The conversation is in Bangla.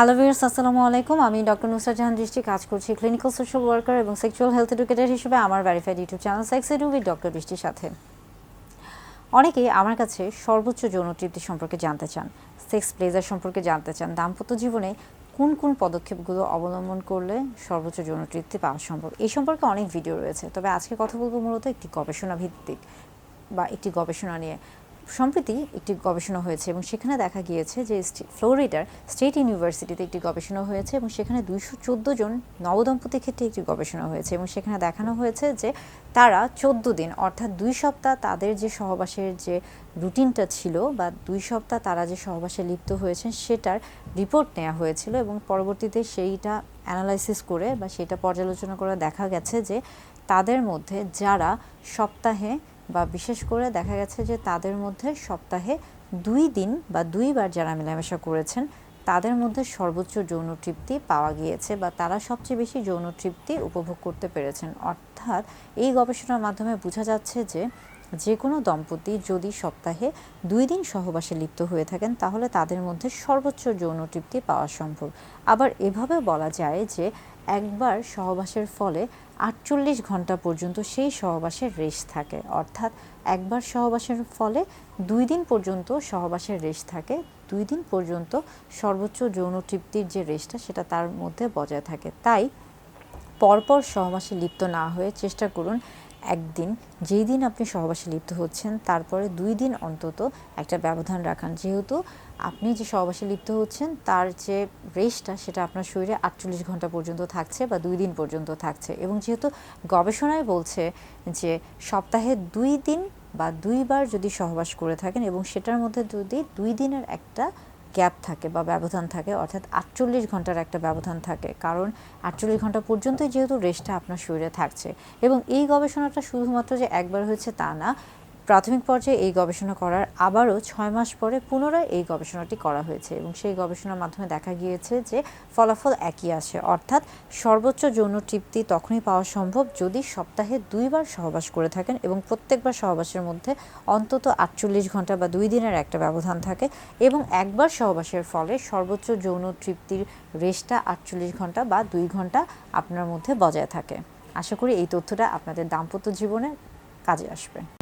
হ্যালো ভিউয়ার্স আসসালামু আলাইকুম আমি ডক্টর নুসরাত জাহান দৃষ্টি কাজ করছি ক্লিনিক্যাল সোশ্যাল ওয়ার্কার এবং সেক্সুয়াল হেলথ এডুকেটর হিসেবে আমার verified YouTube channel sex edu with doctor বৃষ্টির সাথে। অনেকেই আমার কাছে সর্বোচ্চ যৌন তৃপ্তি সম্পর্কে জানতে চান সেক্স প্লেজার সম্পর্কে জানতে চান, দাম্পত্য জীবনে কোন কোন পদক্ষেপগুলো অবলম্বন করলে সর্বোচ্চ যৌন তৃপ্তি পাওয়া সম্ভব, এই সম্পর্কে অনেক ভিডিও রয়েছে। তবে আজকে কথা বলব মূলত একটি গবেষণা ভিত্তিক বা একটি গবেষণা নিয়ে। সম্প্রতি একটি গবেষণা হয়েছে এবং সেখানে দেখা গিয়েছে যে ফ্লোরিডার স্টেট ইউনিভার্সিটিতে একটি গবেষণা হয়েছে এবং সেখানে দুইশো চোদ্দ জন নবদম্পতির ক্ষেত্রে একটি গবেষণা হয়েছে এবং সেখানে দেখানো হয়েছে যে তারা চোদ্দ দিন, অর্থাৎ দুই সপ্তাহ তাদের যে সহবাসের যে রুটিনটা ছিল বা দুই সপ্তাহ তারা যে সহবাসে লিপ্ত হয়েছেন সেটার রিপোর্ট নেওয়া হয়েছিল এবং পরবর্তীতে সেইটা অ্যানালাইসিস করে বা সেটা পর্যালোচনা করে দেখা গেছে যে তাদের মধ্যে যারা সপ্তাহে বা বিশেষ করে দেখা গেছে যে তাদের মধ্যে সপ্তাহে দুই দিন বা দুইবার যারা মেলামেশা করেছেন, তাদের মধ্যে সর্বোচ্চ যৌন তৃপ্তি পাওয়া গিয়েছে বা তারা সবচেয়ে বেশি যৌন তৃপ্তি উপভোগ করতে পেরেছেন। অর্থাৎ এই গবেষণার মাধ্যমে বোঝা যাচ্ছে যে যে কোনো দম্পতি যদি সপ্তাহে দুই দিন সহবাসে লিপ্ত হয়ে থাকেন, তাহলে তাদের মধ্যে সর্বোচ্চ যৌন তৃপ্তি পাওয়া সম্ভব। আবার এভাবে বলা যায় যে, একবার সহবাসের ফলে আটচল্লিশ ঘণ্টা পর্যন্ত সেই সহবাসের রেশ থাকে। অর্থাৎ একবার সহবাসের ফলে দুই দিন পর্যন্ত সহবাসের রেশ থাকে। দুই দিন পর্যন্ত সর্বোচ্চ যৌন তৃপ্তির যে রেশটা সেটা তার মধ্যে বজায় থাকে। তাই পরপর সহবাসে লিপ্ত না হয়ে চেষ্টা করুন একদিন, যেই দিন আপনি সহবাসে লিপ্ত হচ্ছেন, তারপরে দুই দিন অন্তত একটা ব্যবধান রাখান। যেহেতু আপনি যে সহবাসে লিপ্ত হচ্ছেন, তার যে রেসটা সেটা আপনার শরীরে আটচল্লিশ ঘণ্টা পর্যন্ত থাকছে বা দুই দিন পর্যন্ত থাকছে। এবং যেহেতু গবেষণায় বলছে যে সপ্তাহে দুই দিন বা দুইবার যদি সহবাস করে থাকেন এবং সেটার মধ্যে যদি দুই দিনের একটা গ্যাপ থাকে বা ব্যবধান থাকে, অর্থাৎ আটচল্লিশ ঘণ্টার একটা ব্যবধান থাকে। কারণ আটচল্লিশ ঘণ্টা পর্যন্তই যেহেতু রেস্টটা আপনার শরীরে থাকছে। এবং এই গবেষণাটা শুধুমাত্র যে একবার হয়েছে তা না প্রাথমিক পর্যায়ে এই গবেষণা করার আবারও ছয় মাস পরে পুনরায় এই গবেষণাটি করা হয়েছে এবং সেই গবেষণার মাধ্যমে দেখা গিয়েছে যে ফলাফল একই আসে। অর্থাৎ সর্বোচ্চ যৌন তৃপ্তি তখনই পাওয়া সম্ভব যদি সপ্তাহে দুইবার সহবাস করে থাকেন এবং প্রত্যেকবার সহবাসের মধ্যে অন্তত আটচল্লিশ ঘণ্টা বা দুই দিনের একটা ব্যবধান থাকে এবং একবার সহবাসের ফলে সর্বোচ্চ যৌন তৃপ্তির রেশটা আটচল্লিশ ঘণ্টা বা দুই ঘণ্টা আপনার মধ্যে বজায় থাকে। আশা করি এই তথ্যটা আপনাদের দাম্পত্য জীবনে কাজে আসবে।